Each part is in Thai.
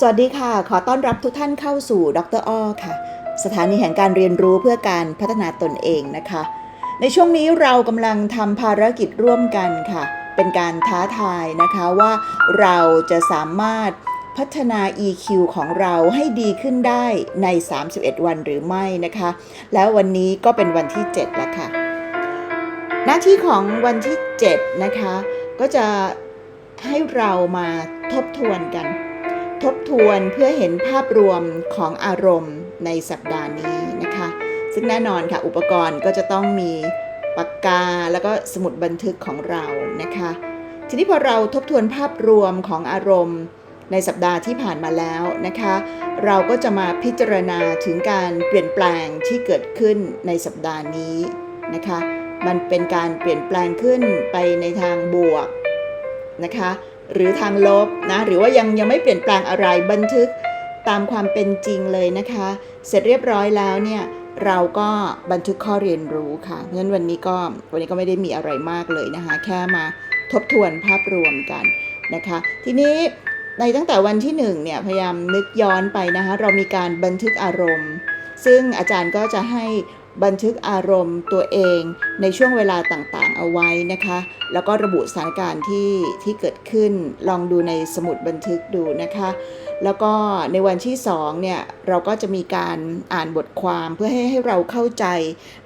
สวัสดีค่ะ ขอต้อนรับทุกท่านเข้าสู่ดรอ้อค่ะ สถานีแห่งการเรียนรู้เพื่อการพัฒนาตนเองนะคะ ในช่วงนี้เรากำลังทำภารกิจร่วมกันค่ะ เป็นการท้าทายนะคะว่าเราจะสามารถพัฒนา EQ ของเราให้ดีขึ้นได้ใน 31 วันหรือไม่นะคะ แล้ววันนี้ก็เป็นวันที่ 7 แล้วค่ะ หน้าที่ของวันที่ 7 นะคะ ก็จะให้เรามาทบทวนกัน ทบทวนเพื่อเห็นภาพรวมของอารมณ์ในสัปดาห์นี้นะคะ ซึ่งแน่นอนค่ะอุปกรณ์ก็จะต้องมีปากกาแล้วก็สมุดบันทึกของเรานะคะ ทีนี้พอเราทบทวนภาพรวมของอารมณ์ในสัปดาห์ที่ผ่านมาแล้วนะคะ เราก็จะมาพิจารณาถึงการเปลี่ยนแปลงที่เกิดขึ้นในสัปดาห์นี้นะคะ มันเป็นการเปลี่ยนแปลงขึ้นไปในทางบวกนะคะ หรือทางลบนะหรือว่ายังยังไม่เปลี่ยนแปลงอะไรบันทึกตามความเป็นจริงเลยนะคะ เสร็จเรียบร้อยแล้วเนี่ยเราก็บันทึกข้อเรียนรู้ค่ะเพราะฉะนั้นวันนี้ก็วันนี้ก็ไม่ได้มีอะไรมากเลยนะคะ แค่มาทบทวนภาพรวมกันนะคะ ทีนี้ในตั้งแต่วันที่หนึ่งเนี่ยพยายามนึกย้อนไปนะคะ เรามีการบันทึกอารมณ์ ซึ่งอาจารย์ก็จะให้ บันทึกอารมณ์ตัวเองในช่วงเวลาต่างๆ เอาไว้นะคะ แล้วก็ระบุสถานการณ์ที่ที่เกิดขึ้นลองดูในสมุดบันทึกดูนะคะ แล้วก็ในวันที่2เนี่ยเราก็จะมีการอ่านบทความเพื่อให้ให้เราเข้าใจ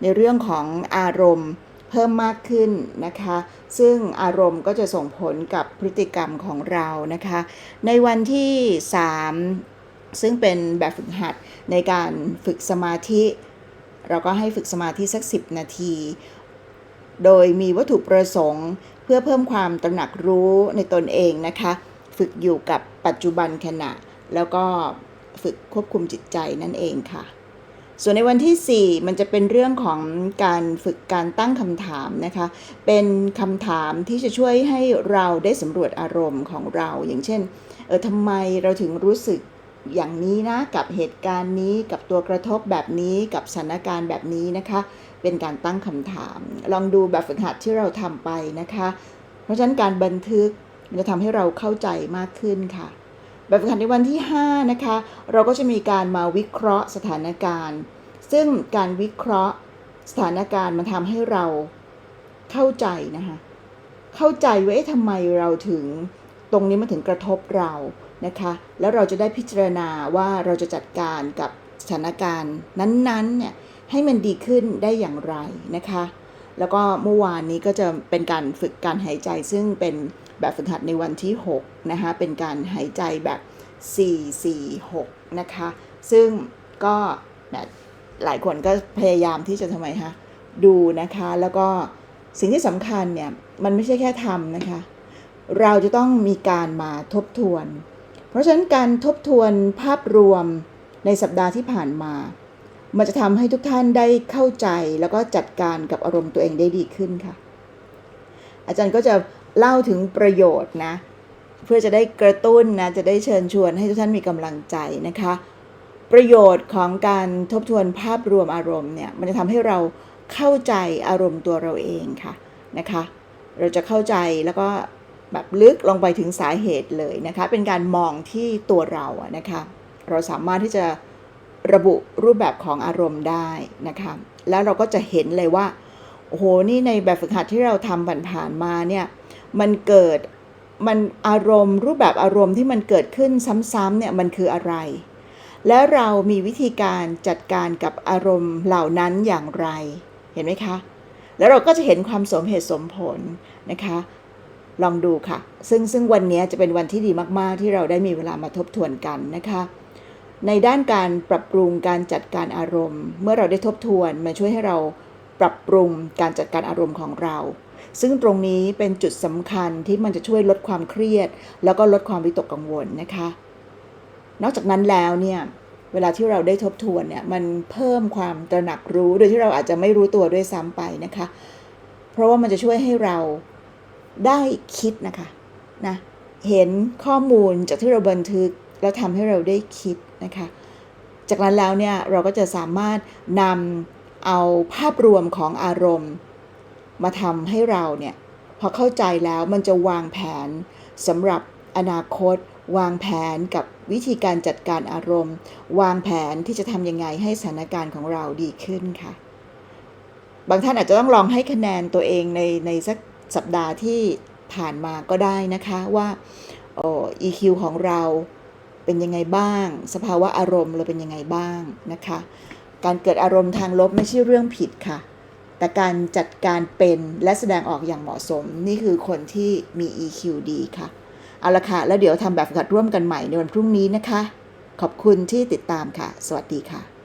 ในเรื่องของอารมณ์เพิ่มมากขึ้นนะคะ ซึ่งอารมณ์ก็จะส่งผลกับพฤติกรรมของเรานะคะ ในวันที่ 3 ซึ่งเป็นแบบฝึกหัดในการฝึกสมาธิ เราก็ให้ฝึกสมาธิสัก 10 นาที โดยมีวัตถุประสงค์ เพื่อเพิ่มความตระหนักรู้ในตนเองนะคะ ฝึกอยู่กับปัจจุบันขณะ แล้วก็ฝึกควบคุมจิตใจนั่นเองค่ะ ส่วนในวันที่ 4 มันจะเป็นเรื่องของการฝึกการตั้งคำถามนะคะ เป็นคำถามที่จะช่วยให้เราได้สำรวจอารมณ์ของเรา อย่างเช่น เออทำไมเราถึงรู้สึก อย่างนี้นะกับเหตุการณ์นี้กับตัวกระทบแบบนี้กับสถานการณ์แบบนี้นะคะ เป็นการตั้งคำถาม ลองดูแบบฝึกหัดที่เราทำไปนะคะ เพราะฉะนั้นการบันทึกมันจะทำให้เราเข้าใจมากขึ้นค่ะ แบบฝึกหัดในวันที่ 5 นะคะ เราก็จะมีการมาวิเคราะห์สถานการณ์ ซึ่งการวิเคราะห์สถานการณ์มันทำให้เราเข้าใจนะคะ เข้าใจว่าเอ๊ะทำไมเราถึงตรงนี้มันถึงกระทบเรา นะคะแล้วเราจะได้พิจารณาว่าเราจะจัดการกับสถานการณ์นั้นๆเนี่ยให้มันดีขึ้นได้อย่างไรนะคะ แล้วก็เมื่อวานนี้ก็จะเป็นการฝึกการหายใจ ซึ่งเป็นแบบฝึกหัดในวันที่6นะคะเป็นการหายใจแบบ 4 4 6นะคะซึ่งก็หลายคนก็พยายามที่จะทำไมคะดูนะคะแล้วก็สิ่งที่สำคัญเนี่ยมันไม่ใช่แค่ทำนะคะ เราจะต้องมีการมาทบทวน เพราะฉะนั้นการทบทวนภาพรวมในสัปดาห์ที่ผ่านมา มันจะทำให้ทุกท่านได้เข้าใจแล้วก็จัดการกับอารมณ์ตัวเองได้ดีขึ้นค่ะ อาจารย์ก็จะเล่าถึงประโยชน์นะ เพื่อจะได้กระตุ้นนะ จะได้เชิญชวนให้ทุกท่านมีกำลังใจนะคะ ประโยชน์ของการทบทวนภาพรวมอารมณ์เนี่ย มันจะทำให้เราเข้าใจอารมณ์ตัวเราเองค่ะนะคะ เราจะเข้าใจแล้วก็ แบบลึกลงไปถึงสาเหตุเลยนะคะ เป็นการมองที่ตัวเราอะนะคะ เราสามารถที่จะระบุรูปแบบของอารมณ์ได้นะคะ แล้วเราก็จะเห็นเลยว่า โอ้โห นี่ในแบบฝึกหัดที่เราทำผ่านๆมาเนี่ย มันเกิด มันอารมณ์ รูปแบบอารมณ์ที่มันเกิดขึ้นซ้ำๆเนี่ย มันคืออะไร แล้วเรามีวิธีการจัดการกับอารมณ์เหล่านั้นอย่างไร เห็นไหมคะ แล้วเราก็จะเห็นความสมเหตุสมผลนะคะ ลองดูค่ะ ซึ่งซึ่งวันนี้จะเป็นวันที่ดีมากๆ ที่เราได้มีเวลามาทบทวนกันนะคะ ในด้านการปรับปรุงการจัดการอารมณ์ เมื่อเราได้ทบทวนมันช่วยให้เราปรับปรุงการจัดการอารมณ์ของเรา ซึ่งตรงนี้เป็นจุดสำคัญที่มันจะช่วยลดความเครียด แล้วก็ลดความวิตกกังวลนะคะ นอกจากนั้นแล้วเนี่ยเวลาที่เราได้ทบทวนเนี่ยมันเพิ่มความตระหนักรู้โดยที่เราอาจจะไม่รู้ตัวด้วยซ้ำไปนะคะ เพราะว่ามันจะช่วยให้เรา ได้คิดนะคะนะเห็นข้อมูลจากที่เราบันทึกแล้วทำให้เราได้คิดนะคะ จากนั้นแล้วเนี่ยเราก็จะสามารถนำเอาภาพรวมของอารมณ์ มาทำให้เราเนี่ยพอเข้าใจแล้วมันจะวางแผนสำหรับอนาคต วางแผนกับวิธีการจัดการอารมณ์ วางแผนที่จะทำยังไงให้สถานการณ์ของเราดีขึ้นค่ะ บางท่านอาจจะต้องลองให้คะแนนตัวเองในในสัก สัปดาห์ที่ผ่านมาก็ได้นะคะว่าโอ้ EQ ของเราเป็นยังไงบ้าง สภาวะอารมณ์เราเป็นยังไงบ้างนะคะ การเกิดอารมณ์ทางลบไม่ใช่เรื่องผิดค่ะ แต่การจัดการเป็นและแสดงออกอย่างเหมาะสม นี่คือคนที่มี EQ ดีค่ะ เอาละค่ะ แล้วเดี๋ยวทำแบบฝึกหัดร่วมกันใหม่ในวันพรุ่งนี้นะคะ ขอบคุณที่ติดตามค่ะ สวัสดีค่ะ